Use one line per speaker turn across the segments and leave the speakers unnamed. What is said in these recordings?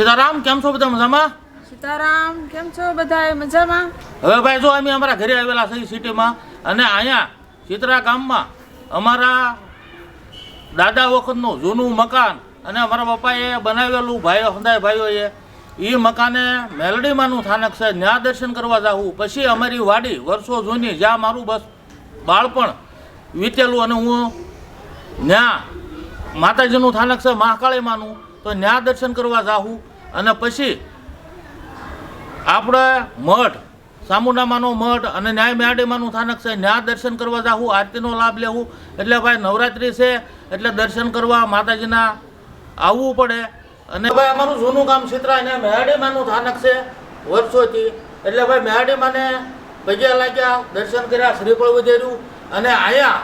સીતારામ કેમ છો બધા મજામાં?
સીતારામ કેમ છો બધા મજામાં?
હવે ભાઈ જો અમે અમારા ઘરે આવેલા છે સિટીમાં અને અહીંયા ચિત્રા ગામમાં અમારા દાદા વખતનું જૂનું મકાન અને અમારા પપ્પાએ બનાવેલું ભાઈઓ હંદાય ભાઈઓએ એ મકાને મેલડીમાંનું સ્થાનક છે ન્યા દર્શન કરવા જાવું પછી અમારી વાડી વર્ષો જૂની જ્યાં મારું બસ બાળપણ વીતેલું અને હું ત્યાં માતાજીનું સ્થાનક છે મહાકાળીમાંનું તો ત્યાં દર્શન કરવા જાવું અને પછી આપણે મઠ સામુનામાનો મઠ અને ન્યાય મેરડીમાનું સ્થાનક છે. ત્યાં દર્શન કરવા જાવું આરતીનો લાભ લેવું એટલે ભાઈ નવરાત્રિ છે, એટલે દર્શન કરવા માતાજીના આવવું પડે. અને ભાઈ અમારું જૂનું ગામ છીતરા ને મેહાડીમાનું સ્થાનક છે વર્ષોથી. એટલે ભાઈ મેહાડીમાને પગે લાગ્યા, દર્શન કર્યા શ્રીફળ વધેર્યું અને અહીંયા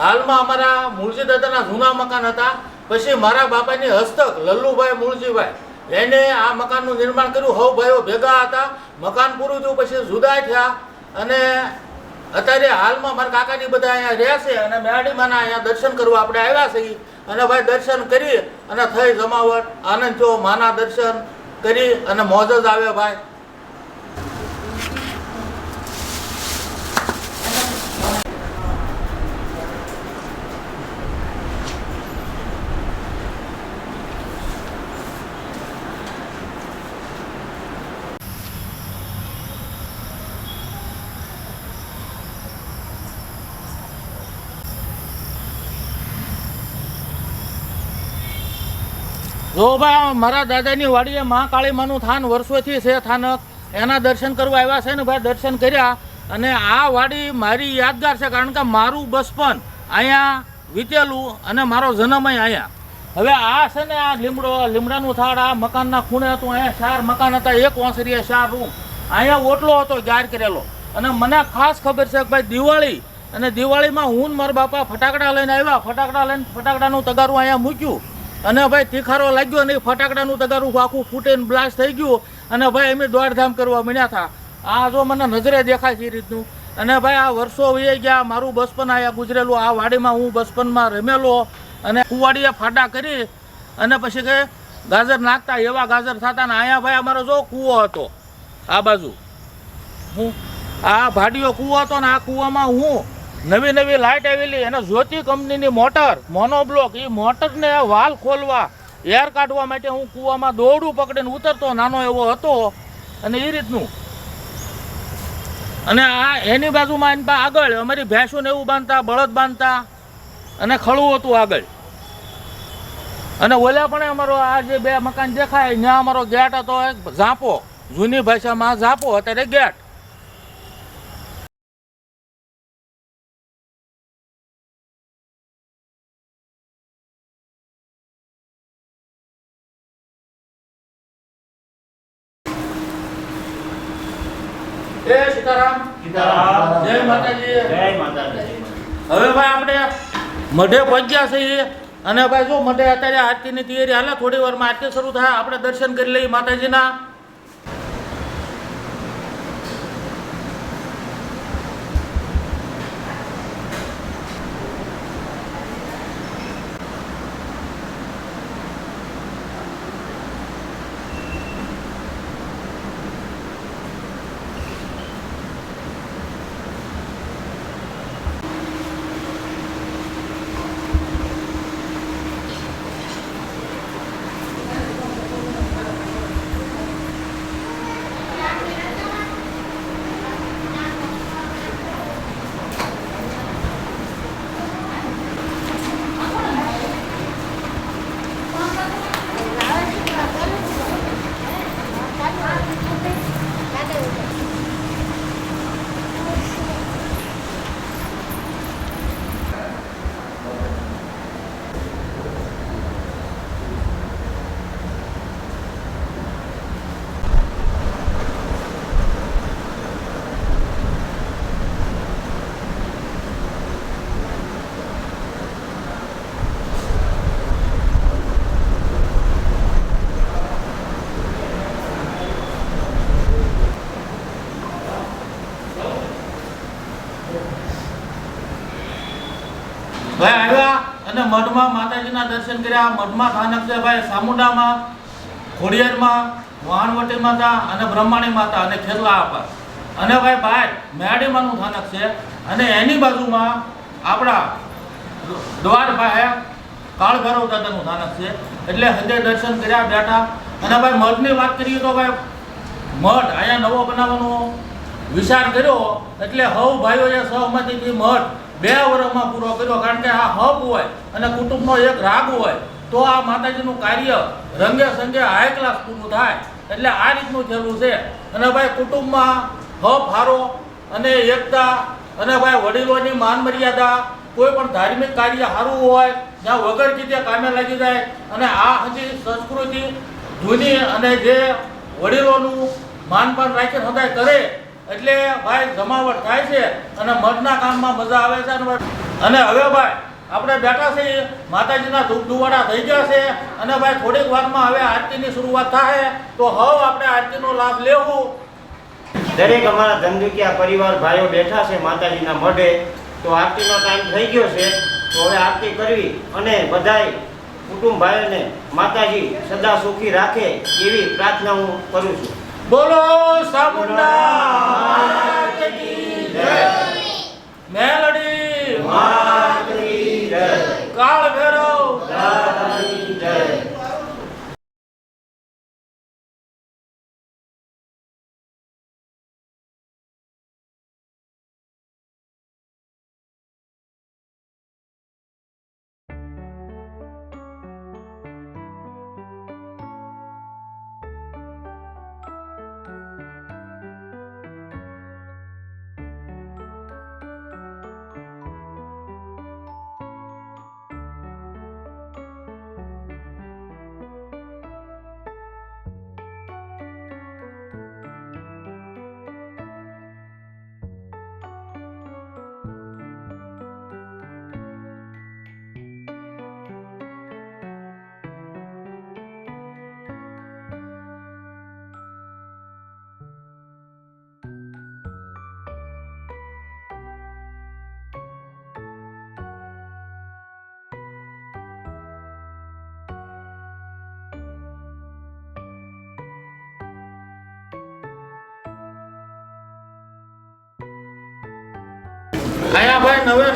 હાલમાં અમારા મૂળજી દાદાના જૂના મકાન હતા. પછી મારા બાપાની હસ્તક, લલ્લુભાઈ મૂળજીભાઈ. એને આ મકાનનું નિર્માણ કર્યું. હવ ભાઈઓ ભેગા હતા. મકાન પૂરું થયું પછી જુદા થયા. અને અત્યારે હાલમાં મારા કાકાજી બધા અહીંયા રહ્યા છે અને મેરડીમાના અહીંયા દર્શન કરવા આપણે આવ્યા છીએ. અને ભાઈ દર્શન કરી અને થઈ જમાવટ. આનંદ થયો, માના દર્શન કરી અને મોજ જ આવે ભાઈ. જો ભાઈ મારા દાદાની વાડીએ મહાકાળીમાનું થાન વર્ષોથી છે થાનક એના દર્શન કરવા આવ્યા છે ને ભાઈ, દર્શન કર્યા. અને આ વાડી મારી યાદગાર છે, કારણ કે મારું બચપન અહીંયા વીતેલું અને મારો જન્મ અહીંયા હવે આ છે ને આ લીમડો લીમડાનું થાળ, આ મકાનના ખૂણે હતું, અહીંયા ચાર મકાન હતા, એક વાંસરીએ ચાર રૂમ. અહીંયા ઓટલો હતો, જાહેર કરેલો. અને મને ખાસ ખબર છે કે ભાઈ, દિવાળી, અને દિવાળીમાં હું મારા બાપા ફટાકડા લઈને આવ્યા. ફટાકડા લઈને ફટાકડાનું તગારું અહીંયા મૂક્યું. અને ભાઈ તીખારો લાગ્યો નહીં, ફટાકડાનું તગારું આખું ફૂટીને બ્લાસ્ટ થઈ ગયું. અને ભાઈ અમે દોડધામ કરવા મળ્યા હતા. આ જો મને નજરે દેખાય છે એ રીતનું. અને ભાઈ આ વર્ષો વહી ગયા, મારું બચપન અહીંયા ગુજરેલું. આ વાડીમાં હું બચપનમાં રમેલો અને કુવાડીએ ફાટા કરી અને પછી કે ગાજર નાખતા એવા ગાજર થતા ને અહીંયા ભાઈ અમારો જો કૂવો હતો, આ બાજુ. હું આ ભાડીઓ કૂવો હતો ને આ કૂવામાં હું નવી નવી લાઇટ આવેલી અને જ્યોતિ કંપનીની મોટર મોનોબ્લોક એ મોટરને વાલ ખોલવા એર કાઢવા માટે હું કૂવામાં દોરડું પકડીને ઉતરતો, નાનો એવો હતો, અને એ રીતનું. અને આ એની બાજુમાં એની પાસે આગળ, અમારી ભેંસોને એવું બાંધતા, બળદ બાંધતા, અને ખળવું હતું આગળ. અને ઓલા પણ અમારો આ જે બે મકાન દેખાય, ત્યાં અમારો ગેટ હતો, એક ઝાંપો, જૂની ભાષામાં ઝાંપો, અત્યારે ગેટ. જય સીતારામ.
સીતારામ.
જય માતાજી.
જય માતાજી.
હવે ભાઈ આપણે મઢે પહોંચ્યા છીએ અને ભાઈ જો મઢે અત્યારે આરતીની તૈયારી હાલે થોડી વારમાં આરતી શરૂ થાય. આપણે દર્શન કરી લઈએ માતાજીના ભાઈ આવ્યા અને મઢમાં માતાજીના દર્શન કર્યા. મઢમાં સ્થાનક છે ભાઈ સામુંડામાં, ખોડિયારમાં વાણવટી માતા અને બ્રહ્માણી માતા અને ખેરલા આપા અને ભાઈ ભાઈ મેડીમાનું સ્થાનક છે અને એની બાજુમાં આપણા દ્વાર પાસે કાળભૈરવ દાદાનું સ્થાનક છે. એટલે હૃદય દર્શન કર્યા બેઠા. અને ભાઈ, મઠની વાત કરીએ તો ભાઈ, મઠ અહીંયા નવો બનાવવાનો વિચાર કર્યો. એટલે હવ ભાઈઓએ સહમતીથી મઠ બે વર્ષમાં પૂરો કર્યો કારણ કે આ હબ હોય અને કુટુંબનો એક રાગ હોય, તો આ માતાજીનું કાર્ય રંગે સંગે હાઈ ક્લાસ પૂરું થાય. એટલે આ રીતનું થયેલું છે. અને ભાઈ કુટુંબમાં હબ હારો અને એકતા અને ભાઈ વડીલોની માન મર્યાદા કોઈ પણ ધાર્મિક કાર્ય સારું હોય, જ્યાં વગર કીધે કામે લાગી જાય, અને આ હજી સંસ્કૃતિ જૂની અને જે વડીલોનું માનપાન રાખીને સદાય કરે એટલે ભાઈ જમાવટ થાય છે અને મધના કામમાં મજા આવે છે અને હવે ભાઈ આપણે બેઠા છીએ, માતાજીના ધૂપ ધુવાડા થઈ ગયા છે અને ભાઈ થોડીક વારમાં હવે આરતીની શરૂઆત થાય તો હવે આપણે આરતીનો લાભ લેવું.
દરેક અમારા ધંધુકિયા પરિવાર ભાઈઓ બેઠા છે માતાજીના મઢે, તો આરતીનો ટાઈમ થઈ ગયો છે, તો હવે આરતી કરવી અને બધાય કુટુંબ ભાઈઓને માતાજી સદા સુખી રાખે એવી પ્રાર્થના હું કરું છું.
બોલો સામુંડા. મેલડી કાળ ભૈરવ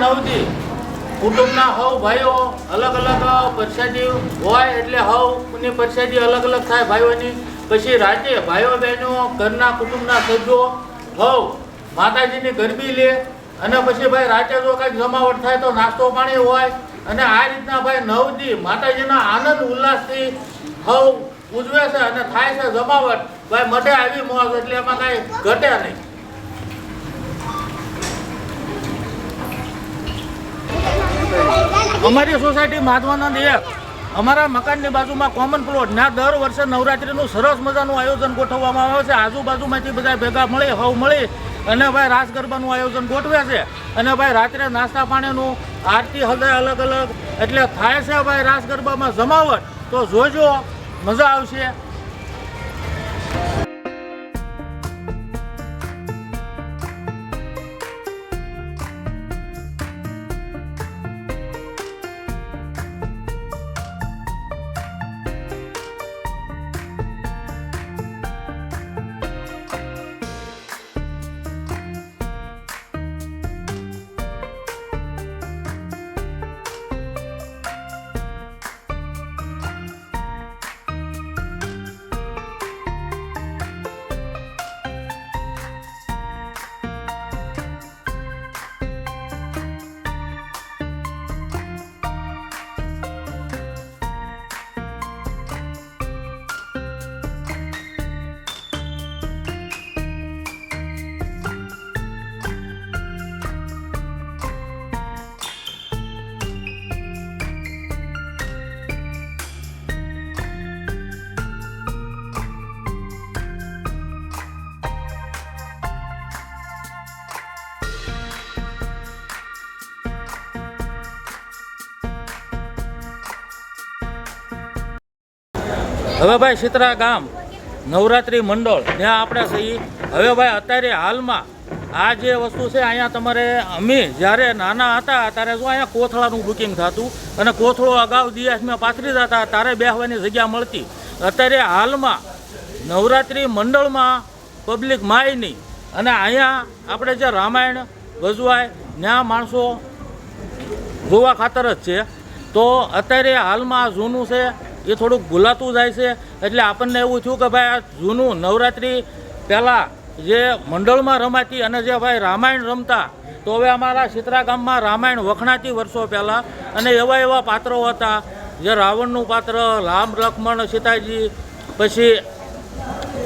નવથી કુટુંબના હવ ભાઈઓ અલગ અલગ પરસાદી હોય એટલે હવની પરસાદી અલગ અલગ થાય ભાઈઓની. પછી રાતે ભાઈઓ બહેનો, ઘરના કુટુંબના સભ્યો હવ, માતાજીની ગરબી લે અને પછી ભાઈ રાતે જો કાંઈક જમાવટ થાય તો નાસ્તો પાણી હોય. અને આ રીતના ભાઈ નવથી માતાજીના આનંદ ઉલ્લાસથી હવ, ઉજવે છે અને થાય છે જમાવટ. ભાઈ મઢે આવી મોજ એટલે એમાં કાંઈ ઘટે નહીં. અમારી સોસાયટી માધવાનંદ એક અમારા મકાનની બાજુમાં કોમન પ્લોટ ના દર વર્ષે નવરાત્રીનું સરસ મજાનું આયોજન ગોઠવવામાં આવે છે. આજુબાજુમાંથી બધા ભેગા મળી, હવ મળી અને ભાઈ રાસ ગરબાનું આયોજન ગોઠવે છે. અને ભાઈ રાત્રે નાસ્તા પાણીનું આરતી હૃદય અલગ અલગ એટલે થાય છે ભાઈ રાસ ગરબામાં જમાવટ. તો જોજો, મજા આવશે. હવે ભાઈ શીતરા ગામ, નવરાત્રિ મંડળ, ત્યાં આપણે છીએ. હવે ભાઈ અત્યારે હાલમાં આ જે વસ્તુ છે, અહીંયા તમારે અમે જ્યારે નાના હતા, ત્યારે શું અહીંયા કોથળાનું બુકિંગ થતું અને કોથળો અગાઉ દિયાસમાં પાથરી જતા, તારે બેસવાની જગ્યા મળતી. અત્યારે હાલમાં નવરાત્રિ મંડળમાં પબ્લિક માય નહીં. અને અહીંયા આપણે જે રામાયણ, ભજવાય ત્યાં માણસો જોવા ખાતર જ છે. તો અત્યારે હાલમાં જૂનું છે એ થોડુંક ભૂલાતું જાય છે. એટલે આપણને એવું થયું કે ભાઈ આ જૂનું નવરાત્રિ પહેલાં જે મંડળમાં રમાતી અને જે ભાઈ રામાયણ રમતા, તો હવે અમારા સિત્રા ગામમાં રામાયણ વખણાતી વર્ષો પહેલાં અને એવા એવા પાત્રો હતા. જે રાવણનું પાત્ર, રામ, લક્ષ્મણ, સીતાજી, પછી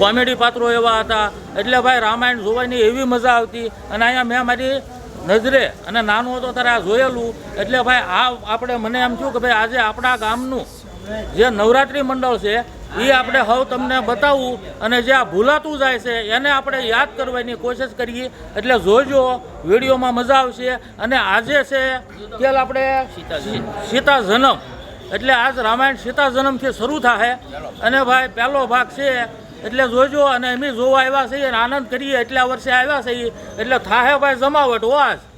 કોમેડી પાત્રો એવા હતા. એટલે ભાઈ રામાયણ જોવાની એવી મજા આવતી અને અહીંયા મેં મારી નજરે અને નાનું હતો ત્યારે આ જોયેલું. એટલે ભાઈ આ આપણે, મને એમ થયું કે ભાઈ આજે આપણા ગામનું જે નવરાત્રિ મંડળ છે એ આપણે હવે તમને બતાવવું અને જે આ ભૂલાતું જાય છે, એને આપણે યાદ કરવાની કોશિશ કરીએ. એટલે જોજો, વિડીયોમાં મજા આવશે. અને આજે છે તેલ આપણે સીતા જન્મ. એટલે આજ રામાયણ સીતા જન્મથી શરૂ થાય અને ભાઈ, પહેલો ભાગ છે. એટલે જોજો, અને એમ જોવા આવ્યા છીએ આનંદ કરીએ. એટલા વર્ષે આવ્યા છીએ. એટલે થાહે ભાઈ જમાવટ વાસ જલ્દી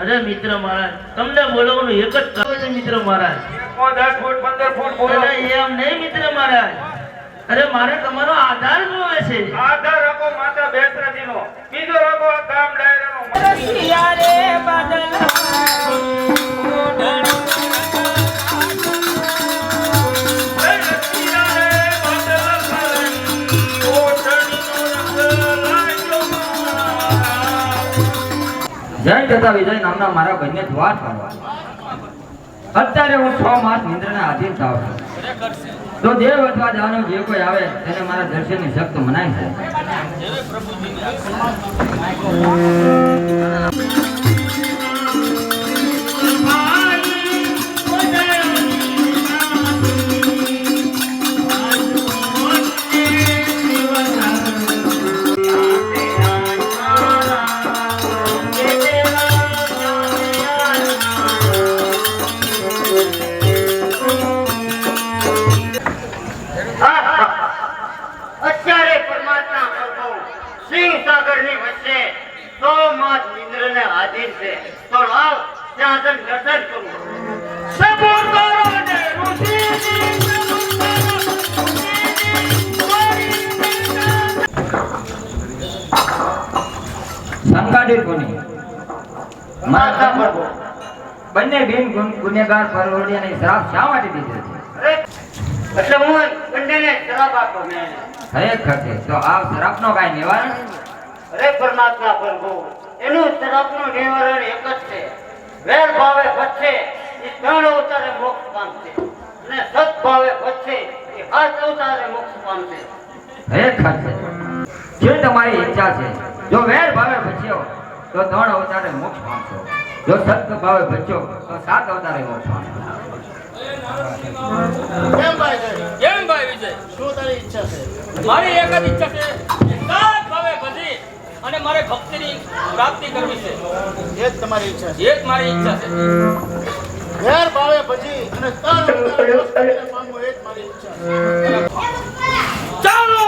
અરે મિત્ર મહારાજ તમને બોલાવવાનું એક જ કારણ છે મિત્ર મહારાજ.
દસ ફૂટ પંદર ફૂટ બોલો.
એમ નહીં મિત્ર મહારાજ. અરે મારે તમારો આધાર જોવે છે.
આધાર રાખો માતા બેસરાજી નો બીજો રાખો આ ડાયરા ડાયરાનો.
જય તથા વિજય નામના મારા બંને દ્વાર કરવા અત્યારે હું છ માસ નિંદ્રના આધીન થાવ છું. તો દેવ અથવા દાનવ જે કોઈ આવે, તેને મારા દર્શનની શક્ત મનાય છે.
સિંહ સાગરની વચ્ચે સો માસ ઇન્દ્રને આધીન છે. તો લાવ ત્યાં આગળ દર્શન કરું. સપોર્ટ ને
કોની?
માતા પ્રભુ
બંને બિન ગુન- ગુનેગાર પરવડિયાને શ્રાપ શા માટે દીધો છે
એટલે હું બંનેને શ્રાપ આપો મેં.
ખરેખર છે તો આ શ્રાપનો કાંઈ નિવારણ
અરે પરમાત્મા પ્રભુ એનું તરફનું નિવારણ એક જ છે. વેર ભાવે વચ્ચે એ ત્રણ અવતારે મોક્ષ પામશે. અને સદભાવે વચ્ચે એ હાથ અવતારે મોક્ષ પામશે.
ખરેખર છે. જે તમારી ઈચ્છા છે જો વેર ભાવે બચ્યો તો ત્રણ અવતારે મોક્ષ પામશો. જો સત ભાવે બચ્યો તો સાત અવતારે મોક્ષ પામશો.
કેમ ભાઈ વિજય?
શું તારી ઈચ્છા છે?
મારી એક જ ઈચ્છા છે કે ભાવે બધી અને મારે ભક્તિની પ્રાપ્તિ કરવી છે.
એ જ તમારી ઈચ્છા છે.
એ જ મારી ઈચ્છા છે.
ઘેર ભાવે ભજી અને એ જ મારી ઈચ્છા છે.
ચાલો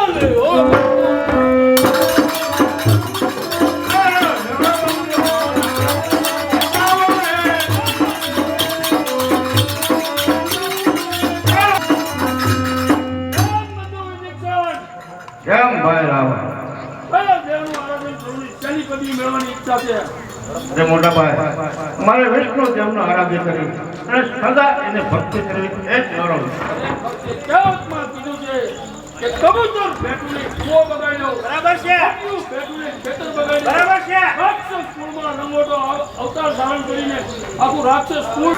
અરે મોટા ભાઈ મારે વિષ્ણુ જેમનો આરાધ્ય કરી. અને સદા એને ભક્તિ કરવી એ જ ગૌરવ
કીધું છે કે કબૂતર ભેટુને કૂવો બગાડ્યો.
બરાબર છે.
ભેટુને ખેતર બગાડ્યું.
બરાબર છે.
રાક્ષસ કુળમાં અવતાર ધારણ કરીને આખું રાક્ષસ કુળ.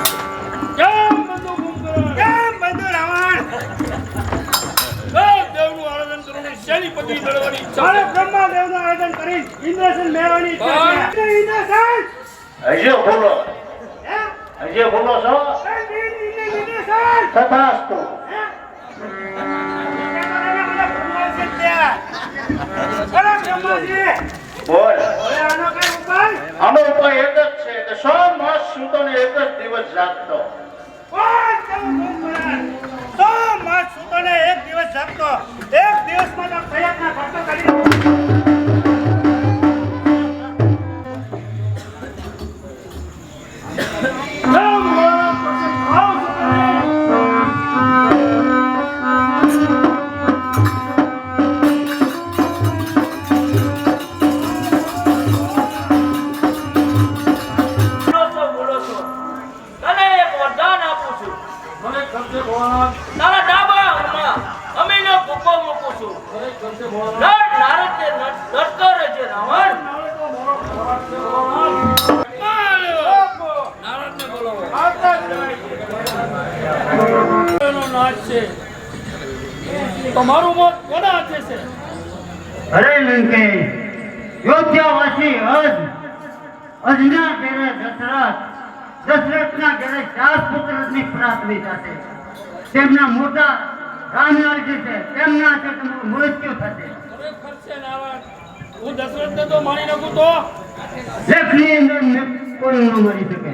કરવું પદવી મેળવવાની ઈચ્છા છે?
બ્રહ્માદેવનું આરાધન કરી ઇન્દ્રસેન મેળવવાની ઈચ્છા છે. ઇન્દ્રસેન
હજી બોલો. હજી બોલો છો?
ઇન્દ્રસન
તથાસ્તુ. બોલ આનો ઉપાય? એક જ છે કે સો માસ સુતોને એક જ દિવસ જાગતો.
એક દિવસ જાગતો. એક દિવસમાં
કેમ
લંકેશ યોધ્યાવાસી અજ અજના ઘેરે દશરથ દશરથના ઘેરે ચાર પુત્રની પ્રાપ્તિ થશે. તેમના મોટા રામલાલજી છે તેમના મૃત્યુ થશે.
હું દશરથને તો મારી નાખું તો?
લેખની અંદર કોઈ ન મરી શકે.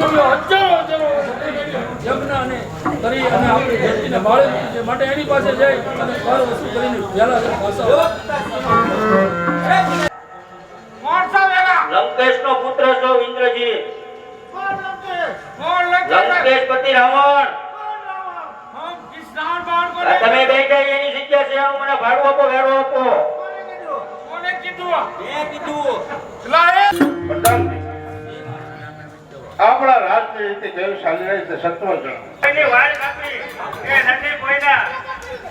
હજારો હજારો યજ્ઞ અને કરી અને આપણી ધરતીને બાળી છે. માટે એની પાસે જઈ અને કર વસૂલ કરીને વહેલા વહેલા પાછા આવો.
લંકેશ નો પુત્ર છો ઇન્દ્રજી લંકેશ? પતિ રાવણ. તમે બેઠા એની જગ્યા છે. મને ભાડું આપો વેરો આપો.
પ્રધાનજી, આપણા રાજની રીતે કેવી ચાલી રહી છે સત્વ જણ
વાળ કાપી એ નથી કોઈના.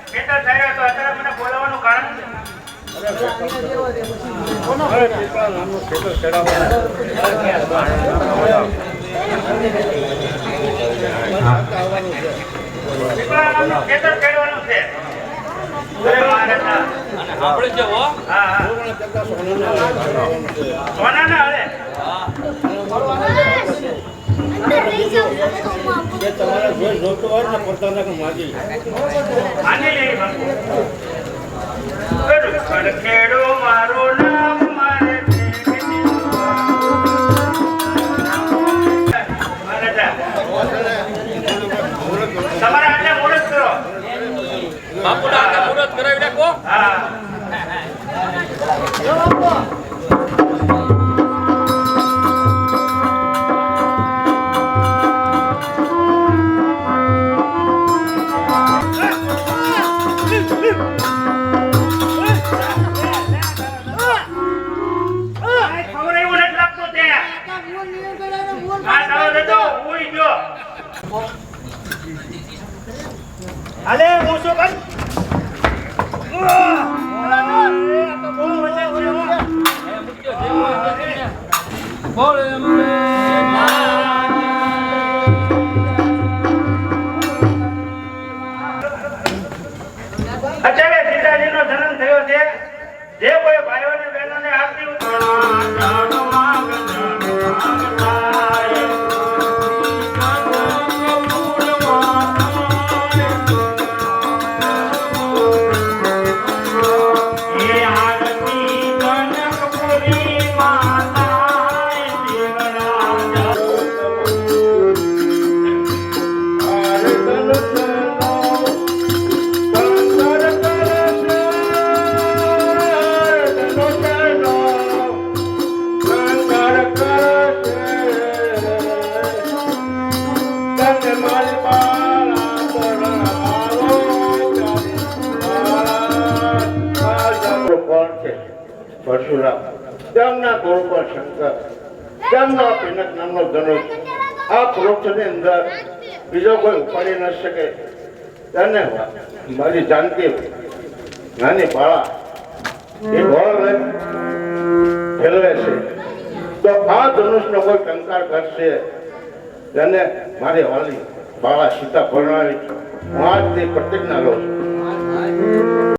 ખેતર થયો તો અત્યારે મને બોલાવવાનું કારણ છે.
અરે પીપળા નામનું ખેતર કે તમારે જે જોતું હોય ને પોતાને માગી લે.
બાપુ ખેડો મારું નામ મારે મહારાજા આટલે મુહૂર્ત કરો.
બાપુના હાથે મુહૂર્ત કરાવી નાખો.
હા. અત્યારે સીતાજીનો જન્મ થયો છે. જે કોઈ ભાઈઓ અને બહેનોને આરતી એ
પરશુરામ તેમના ગોળપાલ શંકર તેમના ધનુષ આ પરોક્ષની અંદર બીજો કોઈ ઉપાડી ન શકે તેને મારી જાનકી નાની બાળા એ ગોળ ફેરવે છે તો આ ધનુષનો કોઈ ટંકાર કરશે તેને મારી વાલી બાળા સીતા પરણાવી હું તે પ્રતિજ્ઞા લઉં છું.